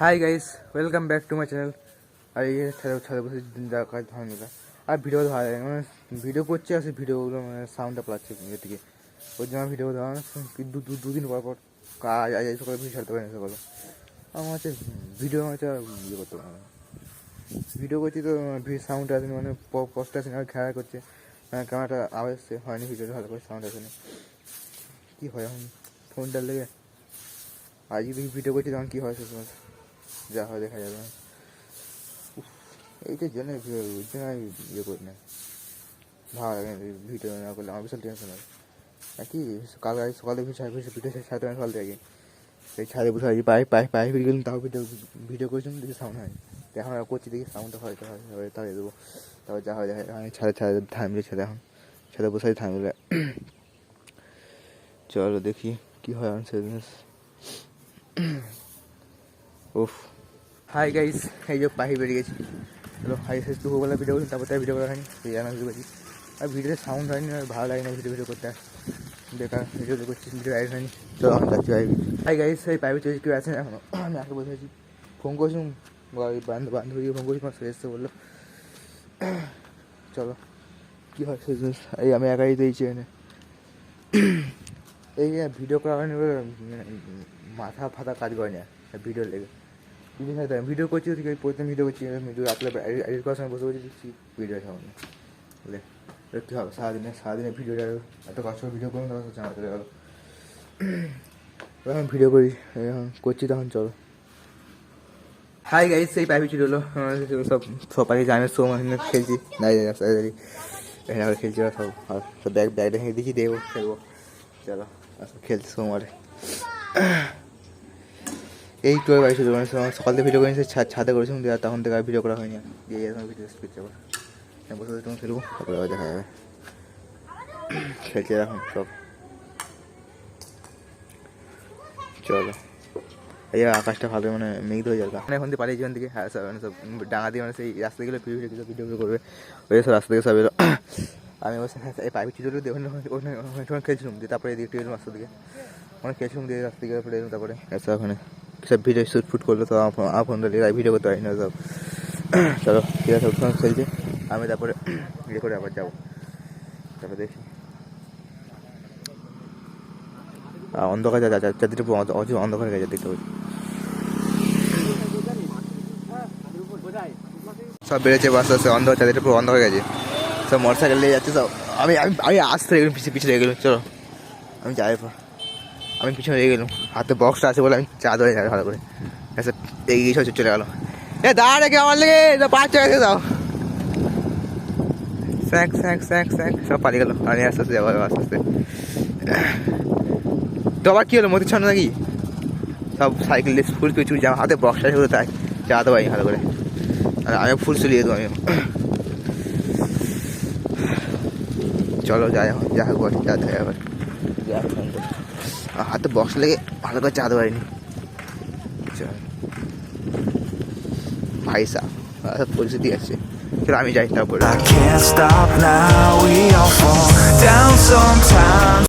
Hi guys welcome back to my channel আর, এই ছাদে ছাদে বসে যা কাজ আর ভিডিও যায় না। মানে ভিডিও করছে, আর সেই ভিডিওগুলো মানে সাউন্ডটা পাচ্ছে ইয়ে থেকে ওই জন্য ভিডিও ধরা দু, দু- দুদিন পর পর কাজ, আজ আজ সকালে ভিডিও ছাড়তে পারি না সকালে। আমার হচ্ছে ভিডিও হচ্ছে ইয়ে করতে পারে ভিডিও করছি তো সাউন্ড আসেনি মানে পোস্ট আসেনি আর খেলা করছে। মানে ক্যামেরাটা আওয়াজ এসছে, হয়নি ভিডিওটা ভালো করে সাউন্ড আসেনি। কী হয় এখন? ফোনটার লেগে আজ যদি ভিডিও করছি তখন কী হয় সময় যা হয় দেখা যাবে। এইটার জন্য জন্য আমি ইয়ে করি না। ভালো লাগে ভিডিও না করলে, আমার বিশাল টেনশন হয়। আর কি কাল আজ সকালে ভিডিও সাড়ে টাকা সকাল থেকে। এই ছাদে বসে আছি, পায়ে পায়ে পায়ে ফিরে গেলাম তাও ভিডিও ভিডিও করেছিলাম দেখি সাউন্ড হয় এখন আর করছি, দেখি সাউন্ডটা হয়তো হয় তাহলে দেবো। তারপর যা হয় দেখা। আমি ছাদে ছাদে থামলে ছাদে এখন ছাদে বসে আছি থামলে চলো দেখি কী হয় সেদিন। উফ। হাই গাইস এই যে পাহি বেরিয়ে গেছি। হ্যালো হাই শেষ দুপুরবেলা ভিডিও করছি তারপর তার ভিডিও করা হয়নি। সেই জানা করছি আর ভিডিওতে সাউন্ড হয়নি আর ভালো লাগে না ভিডিও ভিডিও করতে। বেকার ভিডিও করছি ভিডিও অ্যাড হয়নি। চলো আমি যাচ্ছি ভাই হাই গাইস এই পাইপে চলছে কেউ আছেন এখনও? আমি আগে বসে আছি। ফোন করছিলাম ওই বান্ধব বান্ধবীকে ফোন করছিলাম সে এসছে বলল। চলো। কী হয় শেষ এই আমি একাই দিয়েছি এনে। এই ভিডিও করা হয়নি মাথা ফাতা কাজ করে না। ভিডিও লেগে। ভিডিও সাথে ভিডিও করছি ঠিক আছে, প্রতিদিন ভিডিও করছি। ভিডিও আপলোড এডিট করার সময় বসে বসে দেখছি ভিডিও সামনে এবার কী হবে? সারাদিনে সারাদিনে ভিডিওটা এত কষ্ট করে ভিডিও করুন তখন জানা চলে গেল এখন ভিডিও করি। এখন করছি তখন, চলো। হাই গাইস সেই পাইপি ছিল হলো। সব সব পাখি জানে সো মানে খেলছি। দাঁড়িয়ে এখানে আবার খেলছি সব। সব ব্যাগ ব্যাগটা ভেঙে দিচ্ছি দেবো খেলব। চলো খেলছি সোমবারে এই তো বাড়ি ছিল মানে সকাল- থেকে ভিডিও করেছি ছাদ করেছিলাম দিয়ে তখন থেকে আর ভিডিও করা হয়নি। দিয়ে এরকম ভিডিও স্পিড যাব বসে বসে তোমার খেলব তারপরে দেখা যাবে। খেলছে এখন সব। চলো। এই আকাশটা ভালো মানে মেঘ হয়ে যাবে। মানে এখন থেকে পালিয়ে জীবন থেকে হ্যাঁ সব মানে সব ডাঙা দিয়ে মানে সেই রাস্তা গেলে ভিডিও ভিডিও ভিডিও করবে। ওই সব রাস্তা থেকে সব এলো। আমি অবশ্য হ্যাঁ, এই পাইপের চিত্র দিয়ে ওখানে ওখানে খেলছিলাম দিয়ে তারপরে এলাম রাস্তা দিকে। ওখানে খেলছিলাম দিয়ে রাস্তা দিকে তারপরে এলাম তারপরে ওখানে। সব ভিডিও শ্যুট ফুট করল তো ফোন দিয়ে ভিডিও করতে পারি, না সব চলো, ঠিক আছে, ওখানে খেলছে। আমি তারপরে ইয়ে করে আবার যাব। তারপরে দেখি। অন্ধকার যা যা চারদিকে অচুর অন্ধকার গেছে, দেখতে পাচ্ছি। সব বেড়েছে, বাস আস্তে অন্ধকার, চারদিকে পুরো অন্ধকার গেছে। সব মোটর সাইকেল নিয়ে যাচ্ছে, সব আমি আমি আমি আসতে পিছিয়ে পিছিয়ে গেলাম, চলো। আমি যাই এরপর। আমি পিছনে রয়ে গেলাম। হাতে বক্সটা আছে বলে আমি চা ধরে যাবে ভালো করে। এসে এগিয়ে গিয়ে চলে গেলো এ, দাঁড়া রেখে আমার লেগে? পাঁচ টাকা দিয়ে দাও। স্যাক স্যাক স্যাক স্যাক। সব পালিয়ে গেল। আমি আস্তে আস্তে যাব, আস্তে আস্তে। তো আবার কী হলো, মতির ছন্দ নাকি? সব সাইকেল দিয়ে ফুল পিছু জামা হাতে বক্সটা শুরু তাই চা দেবো ভালো করে। আর আমি ফুল চলিয়ে দেবো আমি চলো, যাই এখন যা হোক যা দেখা হাতে বক্স লেগে ভালো করে চাঁদ পারিনি ভাই পরিস্থিতি আছে। আমি যাই তারপরে।